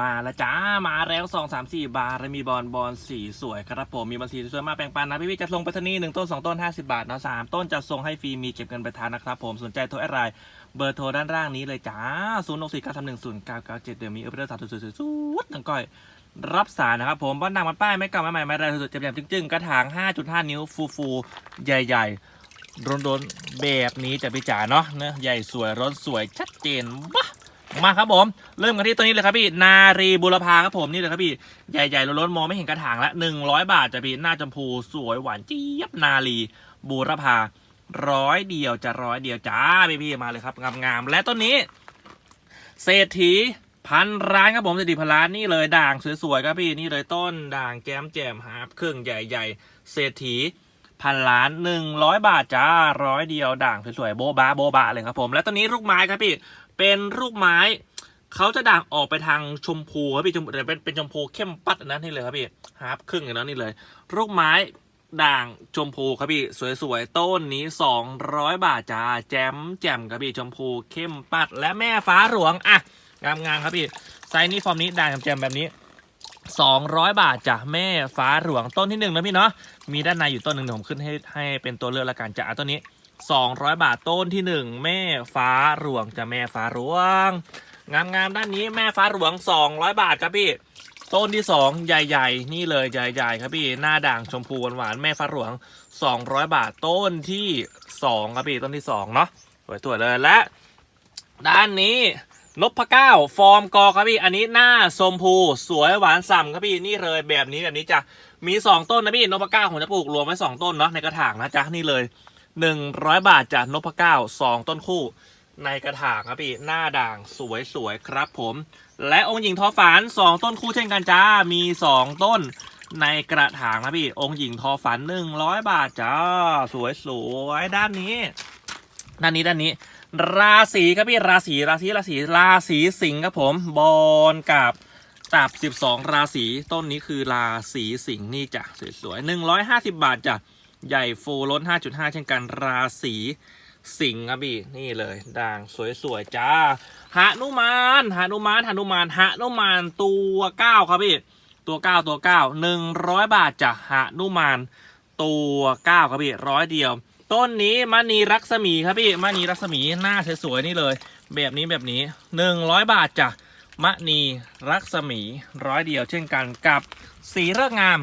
มาแล้วจ้า มาแล้วสองสามสี่บาร์มีบอลบอลสีสวยครับผม มีบอลสีสวยมาแปลงปันนะพี่พี่จะส่งไปทนีหนึ่งต้นสองต้นห้าสิบาทนะสามต้นจะส่งให้ฟรีมีเก็บเงินไปทานนะครับผมสนใจโทรอดไลน์เบอร์โทรด้านล่างนี้เลยจ้าศูนย์หกสี่เก้าสามหนึ่งศูนย์เก้าเก้าเจ็ดเดี๋ยวมีเอเวอร์สามสวยๆสุดๆทั้งก้อย รับสารนะครับผมบ้านนางมันป้ายไม่เก่าไม่ใหม่ไม่ไรสุดๆเจ็บๆจึ้งๆกระถาง5.5นิ้วฟูฟูใหญ่ๆโดนๆแบบนี้จะพี่จ๋าเนาะเนื้อะใหญ่สวยร้นสวยชัดเจนบ้า มาครับผม เริ่มกันที่ตัวนี้เลยครับพี่ นารีบุรพาครับผมนี่เลยครับพี่ ใหญ่ๆร้นๆมองไม่เห็นกระถางละ100บาทจะพี่หน้าจมพูสวยหวานเจี๊ยบนารีบุรพาร้อยเดียวจะร้อยเดียวจ้าพี่ๆมาเลยครับงามๆและต้นนี้ เศรษฐีพันร้านครับผมเศรษฐีพันร้านนี่เลยด่างสวยๆครับพี่นี่เลยต้นด่างแก้มแจ่มฮาร์ปเครื่องใหญ่ๆ เศรษฐีพันล้านหนึ่งร้อยบาทจ้าร้อยเดียวด่างสวยๆโบบาโบบาเลยครับผม และตัวนี้ลูกไม้ครับพี่ เป็นลูกไม้เขาจะด่างออกไปทางชมพูครับพี่ชมแต่เป็นเป็นชมพูเข้มปัดนั้นนี่เลยครับพี่ฮาร์ปครึ่งอย่างนั้นนี่เลยลูกไม้ด่างชมพูครับพี่สวยๆต้นนี้ 200 บาทจ้าแจมแจ่มครับพี่ชมพูเข้มปัดและแม่ฟ้าหลวงอะงามงามครับพี่ไซส์นี้ฟอร์มนี้ด่างแจ่มแบบนี้ 200 บาทจ้ะแม่ฟ้าหลวงต้นที่หนึ่งนะพี่เนาะมีด้านในอยู่ต้นหนึ่งผมขึ้นให้ให้เป็นตัวเลือกละกันจ้ะต้นนี้ 200 บาทต้นที่หนึ่งแม่ฟ้าหลวงจะแม่ฟ้าหลวงงามงามๆด้านนี้แม่ฟ้าหลวง 200 บาทครับพี่ ต้นที่สองใหญ่ ๆ นี่เลยใหญ่ๆ ครับพี่หน้าด่างชมพูหวานๆแม่ฟ้าหลวง 200 บาทต้นที่สองครับพี่ต้นที่สองเนาะสวยๆเลยและ ด้านนี้นพเก้าฟอร์มกอครับพี่ อันนี้หน้าชมพูสวยหวานฉ่ำครับพี่นี่เลยแบบนี้แบบนี้จะมีสองต้นนะพี่นพเก้าผมจะปลูกรวมไว้สองต้นเนาะในกระถางนะจ๊ะนี่เลย หนึ่งร้อยบาทจากนพเก้าสองต้นคู่ ในกระถางครับพี่หน้าด่างสวยสวยๆครับผม และองค์หญิงทอฝันสองต้นคู่เช่นกันจ้ามีสองต้น ในกระถางนะพี่ องค์หญิงทอฝันหนึ่งร้อยบาทจ้าสวยสวยๆด้านนี้ ด้านนี้ด้านนี้ ราศีครับพี่ราศีราศีราศีราศีสิงห์ครับผมบอลกับตับ 12 ราศีต้นนี้คือราศีสิงห์นี่จ้ะสวยๆ150 บาทจ้ะ ใหญ่ฟูล้น 5.5 เช่นกันราศีสิงห์ครับพี่นี่เลยด่างสวยๆจ้าหานุมานหานุมานหานุมานหานุมานตัวเก้าครับพี่ตัวเก้าตัวเก้าหนึ่งร้อยบาทจ้ะหานุมานตัวเก้าครับพี่ร้อยเดียว ต้นนี้มณีรักษมีครับพี่มณีรักษมีหน้าสวยๆนี่เลย แบบนี้แบบนี้หนึ่งร้อยบาทจ้ะมณีรักษมีร้อยเดียวเช่นกันกับสีเลิกงาม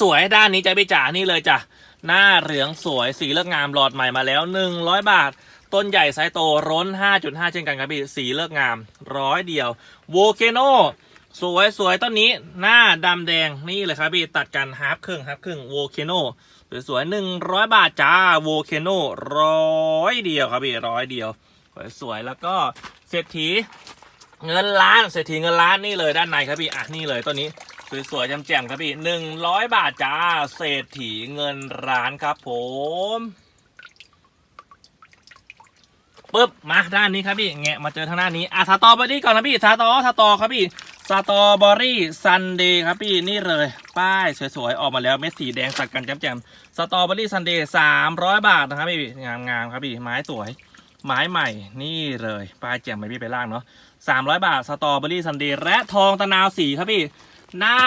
สวยๆ ด้านนี้จะไปจ่านี่เลยจ้ะหน้าเหลืองสวยสีเลิกงามหลอดใหม่มาแล้ว 100 บาท ต้นใหญ่ไซส์โตร้น 5.5 เช่นกันครับพี่สีเลิกงามร้อยเดียวโวเคโนสวยสวยๆต้นนี้หน้าดำแดงนี่เลยครับพี่ตัดกันฮาร์ฟครึ่งฮาร์ฟครึ่งโวเคโนสวยๆหนึ่งร้อยบาทจ้าโวเคโนร้อยเดียวครับพี่ร้อยเดียว สวยๆแล้วก็เศรษฐีเงินล้านเศรษฐีเงินล้านนี่เลยด้านในครับพี่อะนี่เลยตัวนี้ สวยๆแจ่มๆครับพี่หนึ่งร้อยบาทจ้าเศรษฐีเงินร้านครับผมปึ๊บมาด้านนี้ครับพี่แงะมาเจอทางด้านนี้อะสตอเบอรี่ก่อนนะพี่สตอสตอครับพี่สตอเบอรี่ซันเดย์ครับพี่นี่เลย ป้ายสวยๆออกมาแล้วเม็ดสีแดงตัดกันแจ่มๆสตอเบอรี่ซันเดย์สามร้อยบาทนะครับพี่งามๆครับพี่ไม้สวยไม้ใหม่นี่เลยป้ายแจ่มไปพี่ไปล่างเนาะสามร้อยบาทสตอเบอรี่ซันเดย์และทองตะนาวสีครับพี่ หน้า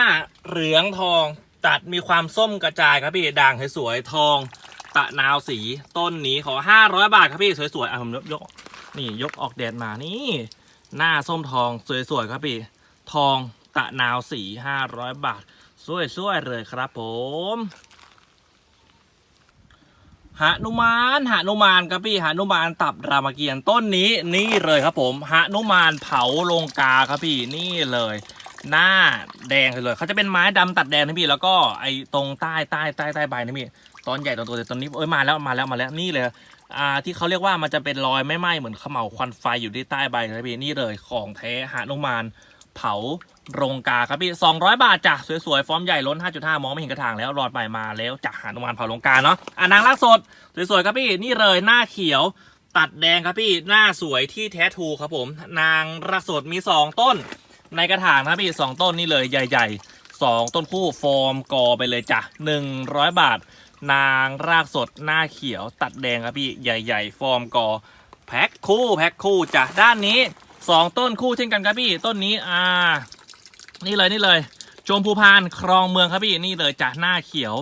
เหลืองทองตัดมีความส้มกระจายครับพี่ด่างสวยๆทอง ตะนาวสีต้นนี้ขอห้าร้อยบาทครับพี่สวยๆอะผมยกนี่ยกออกแดดมานี่ หน้าส้มทองสวยๆครับพี่ทองตะนาวสีห้าร้อยบาทสวยๆเลยครับผมหานุมานหานุมานครับพี่หานุมานตับรามเกียรติ์ต้นนี้นี่เลยครับผมหานุมานเผาลงกาครับพี่นี่เลย หน้าแดงเลย เขาจะเป็นไม้ดำตัดแดงนะพี่ แล้วก็ไอ้ตรงใต้ใต้ใต้ใต้ใบนะพี่ ตอนใหญ่ตอนโตแต่ตอนนี้เอ้ยมาแล้วมาแล้วมาแล้วนี่เลยอ่าที่เขาเรียกว่ามันจะเป็นรอยไม่ไหม้เหมือนขม่าวควันไฟอยู่ที่ใต้ใบนะพี่นี่เลยของแท้หานุมานเผาโรงกาครับพี่200 บาทจ้ะสวยๆ ฟอร์มใหญ่ล้น 5.5 มองไม่เห็นกระถางแล้วรอดใหม่มาแล้วจากหานุมานเผาโรงกาเนาะอ่านางรักสด สวยๆ ครับพี่นี่เลยหน้าเขียวตัดแดงครับพี่หน้าสวยที่แท้ทูครับผม นางรักสดมี 2 ต้น ในกระถางนะพี่2ต้นนี่เลยใหญ่ๆ2ต้นคู่ฟอร์มกอไปเลยจ้ะ100บาท นางรากสดหน้าเขียวตัดแดงครับพี่ใหญ่ ๆ ฟอร์มกอแพ็คคู่แพ็คคู่จ้ะด้านนี้สองต้นคู่เช่นกันครับพี่ต้นนี้อ่า นี่เลยนี่เลยชมพูพานครองเมืองครับพี่นี่เลยจากหน้าเขียว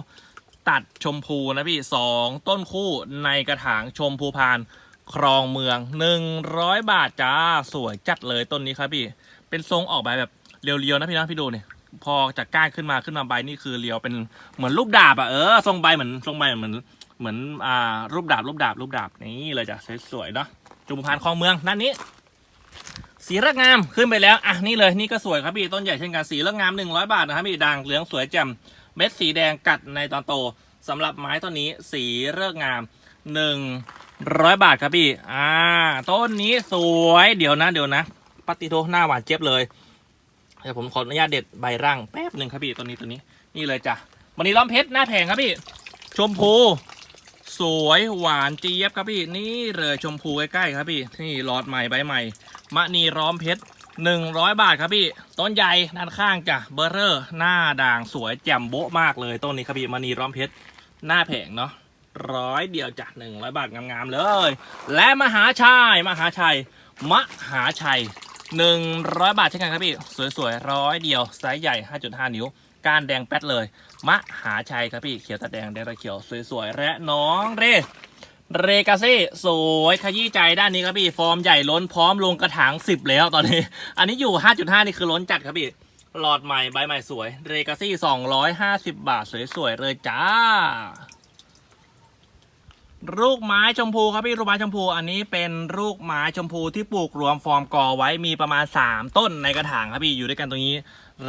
ตัดชมพูนะพี่สองต้นคู่ในกระถางชมพูพานครองเมืองหนึ่งร้อยบาทจ้าสวยจัดเลยต้นนี้ครับพี่ เป็นทรงออกแบบแบบเรียวๆนะพี่นะพี่ดูเนี่ยพอจากก้านขึ้นมาขึ้นมาใบนี่คือเรียวเป็นเหมือนรูปดาบอะเออทรงใบเหมือนทรงใบเหมือนเหมือนอ่ารูปดาบรูปดาบรูปดาบนี่เลยจ้ะสวยๆเนาะชมพานครองเมืองนั่นนี้ สีเลือกงามขึ้นไปแล้วอะนี่เลยนี่ก็สวยครับพี่ต้นใหญ่เช่นกันสีเลือกงาม100บาทนะครับพี่ด่างเหลืองสวยแจ่มเม็ดสีแดงกัดในตอนโตสำหรับไม้ต้นนี้สีเลือกงาม100บาทครับพี่อ่าต้นนี้สวยเดี๋ยวนะเดี๋ยวนะ ปฏิโทหน้าหวานเจี๊ยบเลยเดี๋ยวผมขออนุญาตเด็ดใบร่างแป๊บหนึ่งครับพี่ตัวนี้ตัวนี้นี่เลยจ้ะวันนี้ล้อมเพชรหน้าแผงครับพี่ ชมพู สวยหวานเจี๊ยบครับพี่ นี่เลยชมพูใกล้ๆครับพี่นี่หลอดใหม่ใบใหม่มะนีร้อมเพชรหนึ่งร้อยบาทครับพี่ ต้นใหญ่ด้านข้างจ้ะเบอร์เรอร์ หน้าด่างสวยแจ่มโบ๊ะมากเลยต้นนี้ครับพี่มะนีร้อมเพชรหน้าแผงเนาะร้อยเดียวจ้ะหนึ่งร้อยบาทงามๆเลย และมหาชัยมหาชัยมหาชัย หนึ่งร้อยบาทเช่นกันครับพี่ สวยๆร้อยเดียวไซส์ใหญ่ 5.5 นิ้วก้านแดงแป๊ดเลยมหาชัยครับพี่ เขียวตาแดงแดงตาเขียวสวยๆและน้องเรเรกาซี่สวยขยี้ใจด้านนี้ครับพี่ ฟอร์มใหญ่ล้นพร้อมลงกระถาง 10 แล้วตอนนี้ อันนี้อยู่ 5.5 นี่คือล้นจัดครับพี่หลอดใหม่ใบใหม่สวยเรกาซี่250 บาทสวยๆเลยจ้า ลูกไม้ชมพูครับพี่ลูกไม้ชมพูอันนี้เป็นลูกไม้ชมพูที่ปลูกรวมฟอร์มกอไว้มีประมาณ 3 ต้นในกระถางครับพี่อยู่ด้วยกันตรงนี้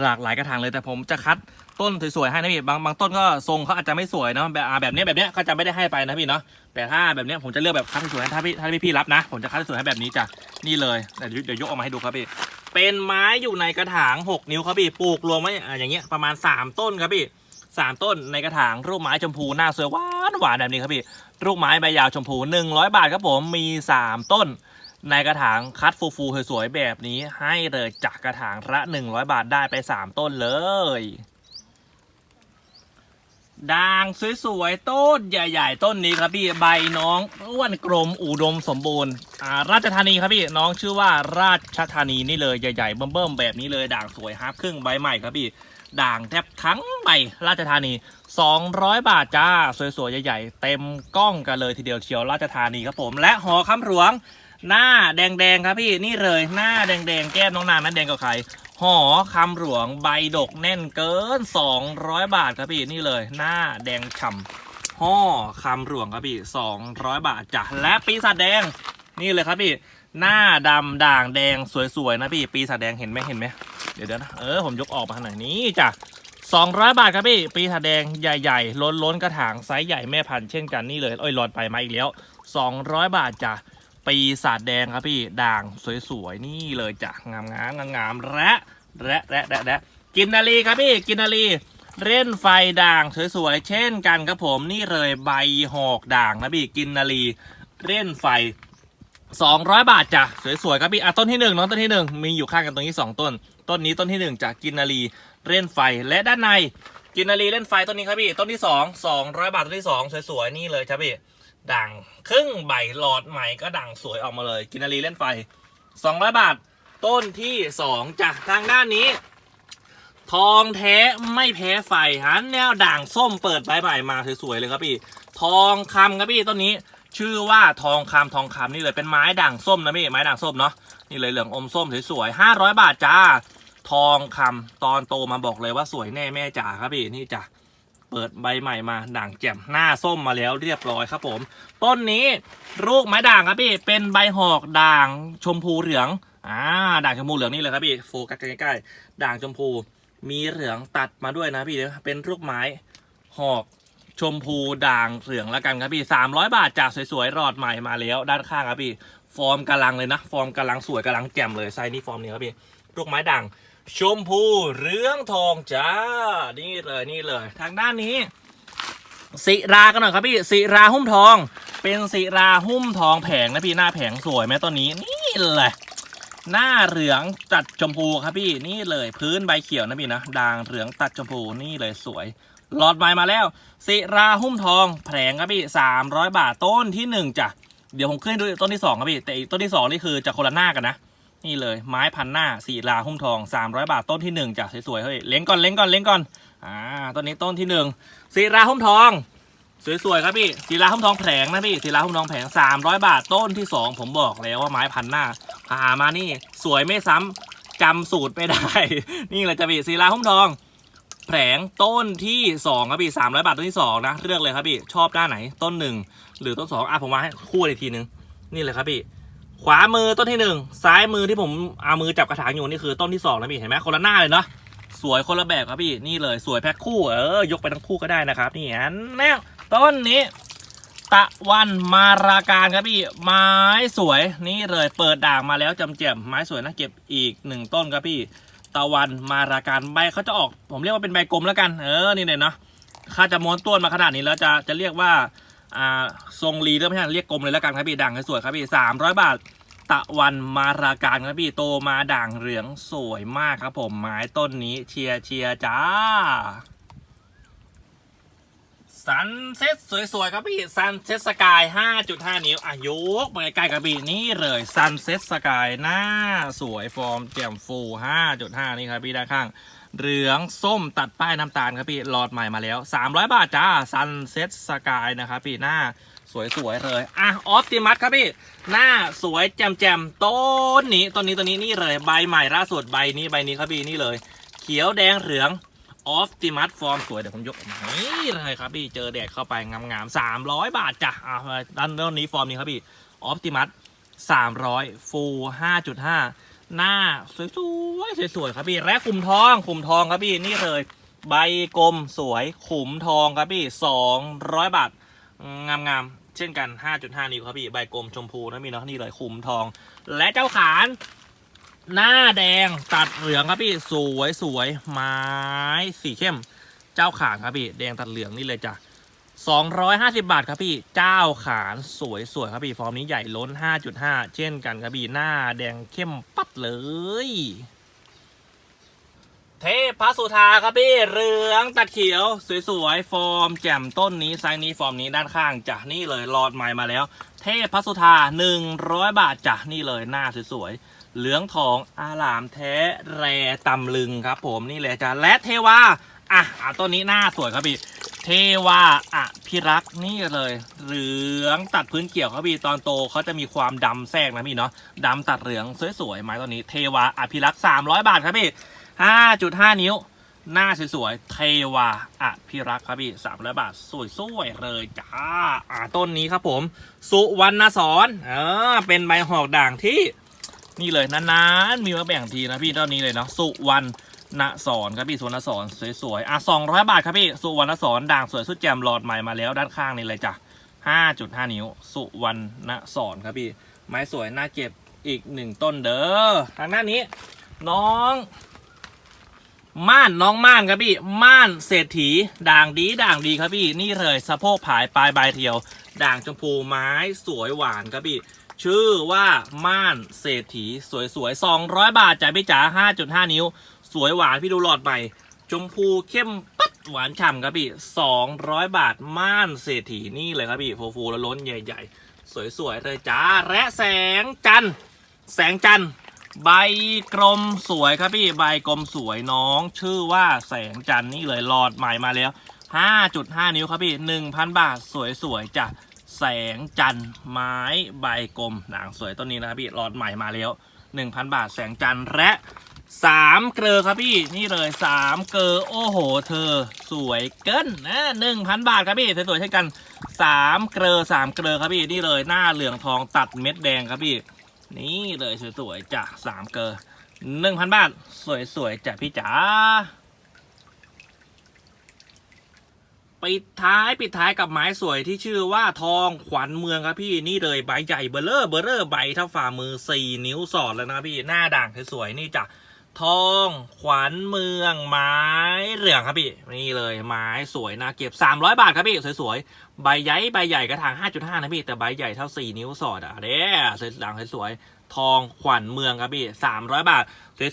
หลากหลายกระถางเลยแต่ผมจะคัดต้นสวยๆให้นะพี่บางบางต้นก็ทรงเขาอาจจะไม่สวยเนาะแบบแบบเนี้ยแบบเนี้ยก็จะไม่ได้ให้ไปนะพี่เนาะแต่ถ้าแบบเนี้ยผมจะเลือกแบบคัดสวยๆถ้าพี่ถ้าพี่พี่รับนะ ผมจะคัดสวยๆให้แบบนี้จ้ะนี่เลยเดี๋ยวเดี๋ยวยกออกมาให้ดูครับพี่เป็นไม้อยู่ในกระถาง 6 นิ้วครับพี่ปลูกรวมไว้อ่าอย่างเงี้ยประมาณ 3 ต้นครับพี่ สามต้นในกระถางรูปไม้ชมพูหน้าสวยหวานหวานแบบนี้ครับพี่ลูกไม้ใบยาวชมพู 100 บาทครับผมมี 3 ต้น ในกระถางคัดฟูฟูๆสวยๆแบบนี้ให้เลยจากกระถางละ100 บาทได้ไป 3 ต้นเลยด่างสวยๆ ต้นใหญ่ๆ ต้นนี้ครับพี่ใบน้องอ้วนกลมอุดมสมบูรณ์อ่าราชธานีครับพี่น้องชื่อว่าราชธานีนี่เลยใหญ่ๆเบิ่มๆแบบนี้เลยด่างสวยฮาร์ปครึ่งใบใหม่ครับพี่ ด่างแทบทั้งใบราชธานี 200 บาทจ้า สวยๆ ใหญ่ๆ เต็มกล้องกันเลยทีเดียวเชียวราชธานีครับผม และหอคำหลวง หน้าแดงๆครับพี่นี่เลยหน้าแดงๆ แก้มน้องนางนั้นแดงกว่าใครหอคำหลวงใบดกแน่นเกิน 200 บาทครับพี่นี่เลย หน้าแดงฉ่ำห่อคำหลวงครับพี่200 บาทจ้ะและปีศาจแดงนี่เลยครับพี่หน้าดำด่างแดงสวยๆนะพี่ปีศาจแดงเห็นไหมเห็นไหม เดี๋ยวนะเออผมยกออกมาขนาดนี้จ้ะ200บาทครับพี่ปีถาแดงใหญ่ๆ ล้นล้นๆกระถางไซส์ใหญ่แม่พันธุ์เช่นกันนี่เลยโอ้ยหลอดไปมาอีกแล้ว200บาทจ้ะปีศาจแดงครับพี่ด่างสวยๆนี่เลยจ้ะงามๆงามๆและและและและและกินนารีครับพี่กินนารีเล่นไฟด่างสวยๆเช่นกันครับผมนี่เลยใบหอกด่างนะพี่กินนารีเล่นไฟ 200 บาทจ้ะสวยๆครับพี่อะต้นที่หนึ่งน้องต้นที่หนึ่งมีอยู่ข้างกันตรงนี้สองต้น ต้นนี้ต้นที่หนึ่งจากกินนารีเล่นไฟและด้านในกินนารีเล่นไฟต้นนี้ครับพี่ต้นที่สองสองร้อยบาทต้นที่สองสวยๆนี่เลยครับพี่ด่างครึ่งใบหลอดใหม่ก็ด่างสวยออกมาเลย กินนารีเล่นไฟ 200 บาท ต้นที่สองจากทางด้านนี้ ทองแท้ไม่แพ้ไฟหันแนวด่างส้มเปิดใบใหม่มาสวยๆเลยครับพี่ ทองคำครับพี่ต้นนี้ ชื่อว่าทองคำทองคำนี่เลยเป็นไม้ด่างส้มนะพี่ไม้ด่างส้มเนาะนี่เลยเหลืองอมส้มสวยๆห้าร้อยบาทจ้า ทองคำตอนโตมาบอกเลยว่าสวยแน่แม่จ๋าครับพี่นี่จ้ะเปิดใบใหม่มาด่างแจ่มหน้าส้มมาแล้วเรียบร้อยครับผม ต้นนี้ลูกไม้ด่างครับพี่เป็นใบหอกด่างชมพูเหลืองอ่าด่างชมพูเหลืองนี่เลยครับพี่โฟกัสใกล้ๆด่างชมพูมีเหลืองตัดมาด้วยนะพี่เป็นลูกไม้หอก ชมพูด่างเหลืองแล้วกันครับพี่สามร้อยบาทจากสวยๆรอดใหม่มาแล้ว ด้านข้างครับพี่ ฟอร์มกำลังเลยนะ ฟอร์มกำลังสวยกำลังแจ่มเลยไซนี้ฟอร์มนี้ครับพี่ลูกไม้ด่างชมพูเหลืองทองจ้า นี่เลยนี่เลย ทางด้านนี้ศิรากันหน่อยครับพี่ศิราหุ้มทอง เป็นศิราหุ้มทองแผงนะพี่หน้าแผงสวยไหมต้นนี้นี่เลยหน้าเหลืองตัดชมพูครับพี่นี่เลยพื้นใบเขียวนะพี่นะด่างเหลืองตัดชมพูนี่เลยสวย หลอดใบมาแล้วศิราหุ้มทองแผงครับพี่สามร้อยบาทต้นที่หนึ่งจ้ะเดี๋ยวผมขึ้นดูต้นที่สองครับพี่แต่อีกต้นที่สองนี่คือจะคนละหน้ากันนะนี่เลยไม้พันหน้าสีลาหุ้มทอง300บาทต้นที่หนึ่งจากสวยๆเฮ้ยเล้งก่อนเล้งก่อนเล้งก่อนอ่าต้นนี้ต้นที่หนึ่งสีลาหุ้มทองสวยๆครับพี่สีลาหุ้มทองแผงนะพี่สีลาหุ้มทองแผง300บาทต้นที่สองผมบอกแล้วว่าไม้พันหน้าพามานี่สวยไม่ซ้ำจำสูตรไม่ได้ นี่เลยจะพี่สีลาหุ้มทอง แผงต้นที่สองครับพี่สามร้อยบาทต้นที่สองนะเลือกเลยครับพี่ชอบด้านไหนต้นหนึ่งหรือต้นสองอะผมมาให้คู่เลยทีนึงนี่เลยครับพี่ ขวามือต้นที่หนึ่งซ้ายมือที่ผมเอามือจับกระถางอยู่นี่คือต้นที่สองนะพี่เห็นไหมคนละหน้าเลยเนาะสวยคนละแบบครับพี่นี่เลยสวยแพ็คคู่เออยกไปทั้งคู่ก็ได้นะครับนี่อันแน่ต้นนี้ ตะวันมาราการครับพี่ ไม้สวยนี่เลยเปิดด่างมาแล้วจำเจียมไม้สวยนะเก็บอีกหนึ่งต้นครับพี่ ตะวันมาราการใบเขาจะออกผมเรียกว่าเป็นใบกลมแล้วกัน เออนี่เลยเนาะข้าจะม้วนต้นมาขนาดนี้แล้วจะจะเรียกว่าอ่าทรงรีเริ่มไม่ใช่เรียกกลมเลยแล้วกันครับพี่ด่างสวยครับพี่สามร้อยบาทตะวันมาราการครับพี่โตมาด่างเหลืองสวยมากครับผมไม้ต้นนี้เชียร์เชียร์จ้า ซันเซ็ตสวยๆครับพี่ซันเซ็ตสกาย 5.5 นิ้วอะยกมาใกล้กับพี่นี่เลยซันเซ็ตสกายหน้าสวยฟอร์มแจ่มฟู 5.5 นี่ครับพี่ด้านข้าง เหลืองส้มตัดป้ายน้ำตาลครับพี่หลอดใหม่มาแล้ว 300 บาทจ้าซันเซ็ตสกายนะครับพี่หน้าสวยๆเลย อะ ออ t ติมัสครับพี่ หน้าสวยแจ่มๆ ต้นนี้ต้นนี้ต้นนี้นี่เลย ใบใหม่ล่าสุดใบนี้ใบนี้ครับพี่นี่เลย เขียวแดงเหลือง ออ t ติมัสฟอร์มสวย เดี๋ยวผมยกออกมานี่เลยครับพี่ เจอแดดเข้าไปงามๆ300บาทจ้ะอะด้านด้านนี้ฟอร์มนี้ครับพี่ออ t ติมัส300ฟู5.5หน้าสวยๆสวยๆครับพี่และขุมทองขุมทองครับพี่นี่เลยใบกลมสวยขุมทองครับพี่200บาทงามๆเช่นกัน 5.5 นิ้วครับพี่ ใบกลมชมพูนะมีเนาะนี่เลยขุมทอง และเจ้าขาน หน้าแดงตัดเหลืองครับพี่สวยสวยไม้สีเข้ม เจ้าขานครับพี่แดงตัดเหลืองนี่เลยจ้ะ250 บาทครับพี่เจ้าขานสวยสวยครับพี่ฟอร์มนี้ใหญ่ล้น 5.5 เช่นกันครับพี่หน้าแดงเข้มปัดเลย เทพพระสุธาครับพี่เหลืองตัดเขียว สวยๆฟอร์มแจ่มต้นนี้ไซส์นี้ฟอร์มนี้ด้านข้างจ้ะนี่เลยหลอดใหม่มาแล้ว เทพพระสุธา100 บาทจ้ะนี่เลยหน้าสวยๆ เหลืองทองอาลามแท้แรตำลึงครับผมนี่เลยจ้ะและเทวาอะอะต้นนี้หน้าสวยครับพี่เทวาอะพี่รักนี่เลย เหลืองตัดพื้นเกี่ยวครับพี่ตอนโตเขาจะมีความดำแทรกนะพี่เนาะดำตัดเหลืองสวยๆไม้ต้นนี้เทวาอภิรักษ์300บาทครับพี่5.5นิ้วหน้าสวยๆ เทวาอภิรักษ์ครับพี่300บาท สวยๆ เลยจ้า อ่าต้นนี้ครับผม สุวรรณสอนเออเป็นใบหอกด่างที่ นี่เลยนานๆมีมาแบ่งทีนะพี่ต้นนี้เลยเนาะสุวรรณสอนครับพี่สุวรรณสอนสวยๆอะ200บาทครับพี่สุวรรณสอนด่างสวยสุดแจ่มหลอดใหม่มาแล้วด้านข้างนี่เลยจ้ะ5.5นิ้ว สุวรรณสอนครับพี่ ไม้สวยน่าเก็บอีกหนึ่งต้นเด้อทางหน้านี้ น้อง ม่านน้องม่านครับพี่ ม่านเศรษฐีด่างดีด่างดีครับพี่ นี่เลยสะโพกผายปลายใบเทียว ด่างชมพูไม้สวยหวานครับพี่ ชื่อว่าม่านเศรษฐีสวยๆ 200 บาทจ่ายพี่จ๋า5.5 นิ้ว สวยหวานพี่ดูหลอดใหม่ชมพูเข้มปัดหวานฉ่ำครับพี่200 บาทม่านเศรษฐีนี่เลยครับพี่ฟูฟูแล้วล้นใหญ่ๆ สวยๆเลยจ้าและแสงจันแสงจันใบกลมสวยครับพี่ใบกลมสวยน้อง ชื่อว่าแสงจันนี่เลยหลอดใหม่มาแล้ว 5.5 นิ้วครับพี่ 1,000 บาทสวยๆจ้ะ แสงจันทร์ไม้ใบกลมหนังสวยต้นนี้นะครับพี่หลอดใหม่มาแล้ว 1,000 บาทแสงจันทร์และสามเกลือครับพี่นี่เลยสามเกลือโอ้โห เธอ สวยเกินนะหนึ่งพันบาทครับพี่สวยๆเช่นกันสามเกลือสามเกลือครับพี่นี่เลยหน้าเหลืองทองตัดเม็ดแดงครับพี่ นี่เลยสวยๆจ้ะสามเกอร์หนึ่งพันบาท สวยๆจ้ะพี่จ๋า ปิดท้ายปิดท้ายกับไม้สวยที่ชื่อว่าทองขวัญเมืองครับพี่นี่เลยใบใหญ่เบลเลอร์เบลเลอร์ใบเท่าฝ่ามือสี่นิ้วสอดแล้วนะพี่หน้าด่างสวยๆนี่จ้ะทองขวัญเมืองไม้เหลืองครับพี่นี่เลยไม้สวยนะเก็บ 300 บาทครับพี่สวยๆใบใหญ่ใบใหญ่กระถาง5.5นะพี่แต่ใบใหญ่เท่า 4 นิ้วสอดอะเด้สวยด่างสวยๆ ทองขวัญเมืองครับพี่300บาท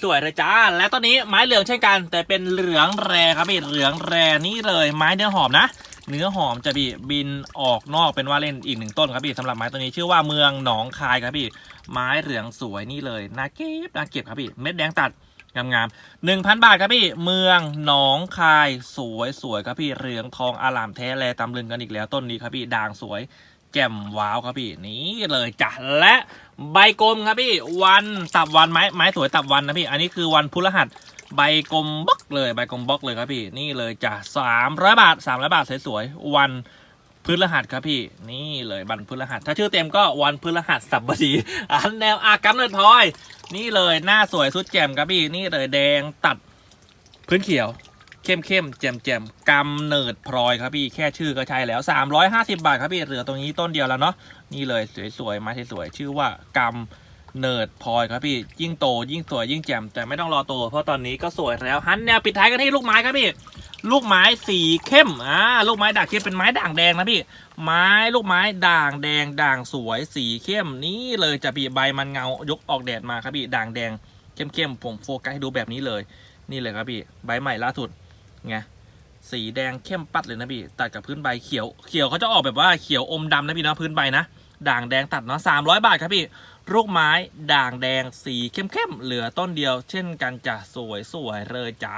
สวยๆเลยจ้า และตอนนี้ไม้เหลืองเช่นกัน แต่เป็นเหลืองแรครับพี่เหลืองแรนี่เลยไม้เนื้อหอมนะ เนื้อหอมจะพี่บินออกนอกเป็นว่าเล่นอีกหนึ่งต้นครับพี่สำหรับไม้ตัวนี้ชื่อว่าเมืองหนองคายครับพี่ ไม้เหลืองสวยนี่เลยน่าเก็บน่าเก็บครับพี่เม็ดแดงตัดงามๆหนึ่งพันบาทครับพี่ เมืองหนองคายสวยสวยครับพี่เหลืองทองอาลามแท้แลตำลึงกันอีกแล้วต้นนี้ครับพี่ด่างสวย แจ่มว้าวครับพี่นี่เลยจ้ะและใบกลมครับพี่วันตับวันไม้ไม้สวยตับวันนะพี่อันนี้คือวันพฤหัสใบกลมบล็อกเลยใบกลมบล็อกเลยครับพี่นี่เลยจ้ะสามร้อยบาทสามร้อยบาทสวยๆวันพฤหัสครับพี่นี่เลยวันพฤหัส ถ้าชื่อเต็มก็วันพฤหัสสัปดีอันแนวอากำเนิดพลอย นี่เลยหน้าสวยสุดแจ่มครับพี่นี่เลยแดงตัดพื้นเขียว เข้มเข้มแจ่มแจ่มกำเนิดพลอยครับพี่แค่ชื่อก็ใช่แล้ว 350 บาทครับพี่เหลือตรงนี้ต้นเดียวแล้วเนาะนี่เลยสวยๆไม้สวยๆชื่อว่ากำเนิดพลอยครับพี่ยิ่งโต ยิ่งสวยยิ่งแจ่มแต่ไม่ต้องรอโต เพราะตอนนี้ก็สวยแล้วฮันแนวปิดท้ายกันที่ลูกไม้ครับพี่ลูกไม้สีเข้มอ่าลูกไม้ด่างเข้มเป็นไม้ด่างแดงนะพี่ ไม้ลูกไม้ด่างแดงด่างสวยสีเข้มนี่เลยจะพี่ใบมันเงายกออกแดดมาครับพี่ด่างแดงเข้มๆผมโฟกัสให้ดูแบบนี้เลย นี่เลยครับพี่ ใบใหม่ล่าสุด ไงสีแดงเข้มปัดเลยนะพี่ตัดกับพื้นใบเขียวเขียวเขาจะออกแบบว่าเขียวอมดำนะพี่นะพื้นใบนะด่างแดงตัดเนาะสามร้อยบาทครับพี่ลูกไม้ด่างแดงสีเข้มๆเหลือต้นเดียว เช่นกันจะสวยๆเลยจ้า